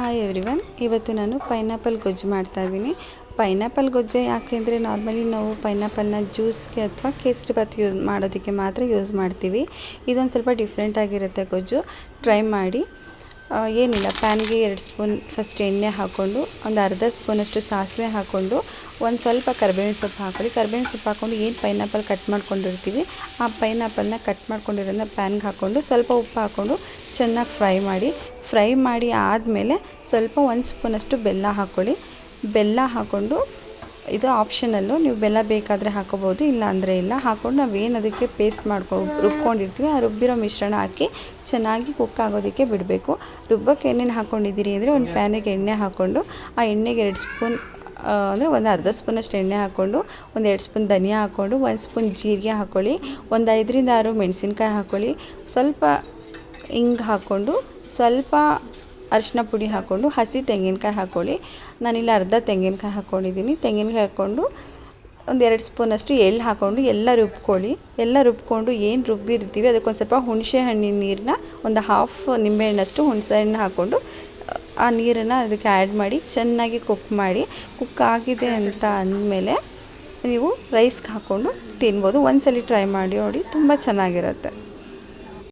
Hi everyone ಇವತ್ತು ನಾನು pineapple ಗೊಜ್ಜು ಮಾಡ್ತಾಯಿದ್ದೀನಿ ಪೈನಾಪಲ್ ಯಾಕೆ ಯಾಕೆಂದರೆ ನಾರ್ಮಲಿ ನಾವು ಪೈನಾಪಲ್ನ ಜ್ಯೂಸ್ಗೆ ಅಥವಾ ಕೇಸರಿ ಬಾತ್ ಯೂಸ್ ಮಾಡೋದಕ್ಕೆ ಮಾತ್ರ ಯೂಸ್ ಮಾಡ್ತೀವಿ. ಇದೊಂದು ಸ್ವಲ್ಪ ಡಿಫ್ರೆಂಟ್ ಆಗಿರುತ್ತೆ ಗೊಜ್ಜು. ಟ್ರೈ ಮಾಡಿ. ಏನಿಲ್ಲ ಪ್ಯಾನ್ಗೆ ಎರಡು ಸ್ಪೂನ್ ಫಸ್ಟ್ ಎಣ್ಣೆ ಹಾಕ್ಕೊಂಡು ಒಂದು ಅರ್ಧ ಸ್ಪೂನಷ್ಟು ಸಾಸಿವೆ ಹಾಕ್ಕೊಂಡು ಒಂದು ಸ್ವಲ್ಪ ಕರ್ಬೇವಿನ ಸೊಪ್ಪು ಹಾಕೊಳ್ಳಿ. ಕರ್ಬೇವಿನ ಸೊಪ್ಪು ಹಾಕ್ಕೊಂಡು ಏನು ಪೈನಾಪಲ್ ಕಟ್ ಮಾಡ್ಕೊಂಡಿರ್ತೀವಿ, ಆ ಪೈನಾಪಲ್ನ ಕಟ್ ಮಾಡ್ಕೊಂಡಿರೋದನ್ನ ಪ್ಯಾನ್ಗೆ ಹಾಕ್ಕೊಂಡು ಸ್ವಲ್ಪ ಉಪ್ಪು ಹಾಕ್ಕೊಂಡು ಚೆನ್ನಾಗಿ ಫ್ರೈ ಮಾಡಿ. ಫ್ರೈ ಮಾಡಿ ಆದಮೇಲೆ ಸ್ವಲ್ಪ ಒಂದು ಸ್ಪೂನಷ್ಟು ಬೆಲ್ಲ ಹಾಕ್ಕೊಳ್ಳಿ ಬೆಲ್ಲ ಹಾಕ್ಕೊಂಡು ಇದು ಆಪ್ಷನಲ್ಲು ನೀವು ಬೆಲ್ಲ ಬೇಕಾದರೆ ಹಾಕೋಬೋದು ಇಲ್ಲ ಅಂದರೆ ಇಲ್ಲ. ಹಾಕ್ಕೊಂಡು ನಾವೇನು ಅದಕ್ಕೆ ಪೇಸ್ಟ್ ಮಾಡ್ಕೊ, ರುಬ್ಕೊಂಡಿರ್ತೀವಿ. ಆ ರುಬ್ಬಿರೋ ಮಿಶ್ರಣ ಹಾಕಿ ಚೆನ್ನಾಗಿ ಕುಕ್ ಆಗೋದಕ್ಕೆ ಬಿಡಬೇಕು. ರುಬ್ಬಕ್ಕೆ ಏನೇನು ಹಾಕ್ಕೊಂಡಿದ್ದೀರಿ ಅಂದರೆ ಒಂದು ಪ್ಯಾನಿಗೆ ಎಣ್ಣೆ ಹಾಕ್ಕೊಂಡು ಆ ಎಣ್ಣೆಗೆ ಎರಡು ಸ್ಪೂನ್ ಅಂದರೆ ಒಂದು ಅರ್ಧ ಸ್ಪೂನಷ್ಟು ಎಣ್ಣೆ ಹಾಕ್ಕೊಂಡು ಒಂದು ಎರಡು ಸ್ಪೂನ್ ಧನಿಯಾ ಹಾಕ್ಕೊಂಡು ಒಂದು ಸ್ಪೂನ್ ಜೀರಿಗೆ ಹಾಕ್ಕೊಳ್ಳಿ ಒಂದು ಐದರಿಂದ ಆರು ಮೆಣಸಿನ್ಕಾಯಿ ಹಾಕ್ಕೊಳ್ಳಿ ಸ್ವಲ್ಪ ಹಿಂಗೆ ಹಾಕ್ಕೊಂಡು ಸ್ವಲ್ಪ ಅರಿಶಿನ ಪುಡಿ ಹಾಕ್ಕೊಂಡು, ಹಸಿ ತೆಂಗಿನಕಾಯಿ ಹಾಕ್ಕೊಳ್ಳಿ ನಾನಿಲ್ಲಿ ಅರ್ಧ ತೆಂಗಿನಕಾಯಿ ಹಾಕ್ಕೊಂಡಿದ್ದೀನಿ ತೆಂಗಿನಕಾಯಿ ಹಾಕ್ಕೊಂಡು ಒಂದು ಎರಡು ಸ್ಪೂನಷ್ಟು ಎಳ್ಳು ಹಾಕ್ಕೊಂಡು ಎಲ್ಲ ರುಬ್ಕೊಳ್ಳಿ. ಎಲ್ಲ ರುಬ್ಕೊಂಡು ಏನು ರುಬ್ಬಿರ್ತೀವಿ, ಅದಕ್ಕೊಂದು ಸ್ವಲ್ಪ ಹುಣಸೆ ಹಣ್ಣಿನ ನೀರನ್ನ, ಒಂದು ಹಾಫ್ ನಿಂಬೆಹಣ್ಣಷ್ಟು ಹುಣಸೆ ಹಣ್ಣು ಹಾಕ್ಕೊಂಡು, ಆ ನೀರನ್ನು ಅದಕ್ಕೆ ಆ್ಯಡ್ ಮಾಡಿ, ಚೆನ್ನಾಗಿ ಕುಕ್ ಮಾಡಿ. ಕುಕ್ ಆಗಿದೆ ಅಂತ ಅಂದಮೇಲೆ ನೀವು ರೈಸ್ಗೆ ಹಾಕ್ಕೊಂಡು ತಿನ್ಬೋದು. ಒಂದ್ಸಲಿ ಟ್ರೈ ಮಾಡಿ ನೋಡಿ, ತುಂಬ ಚೆನ್ನಾಗಿರುತ್ತೆ.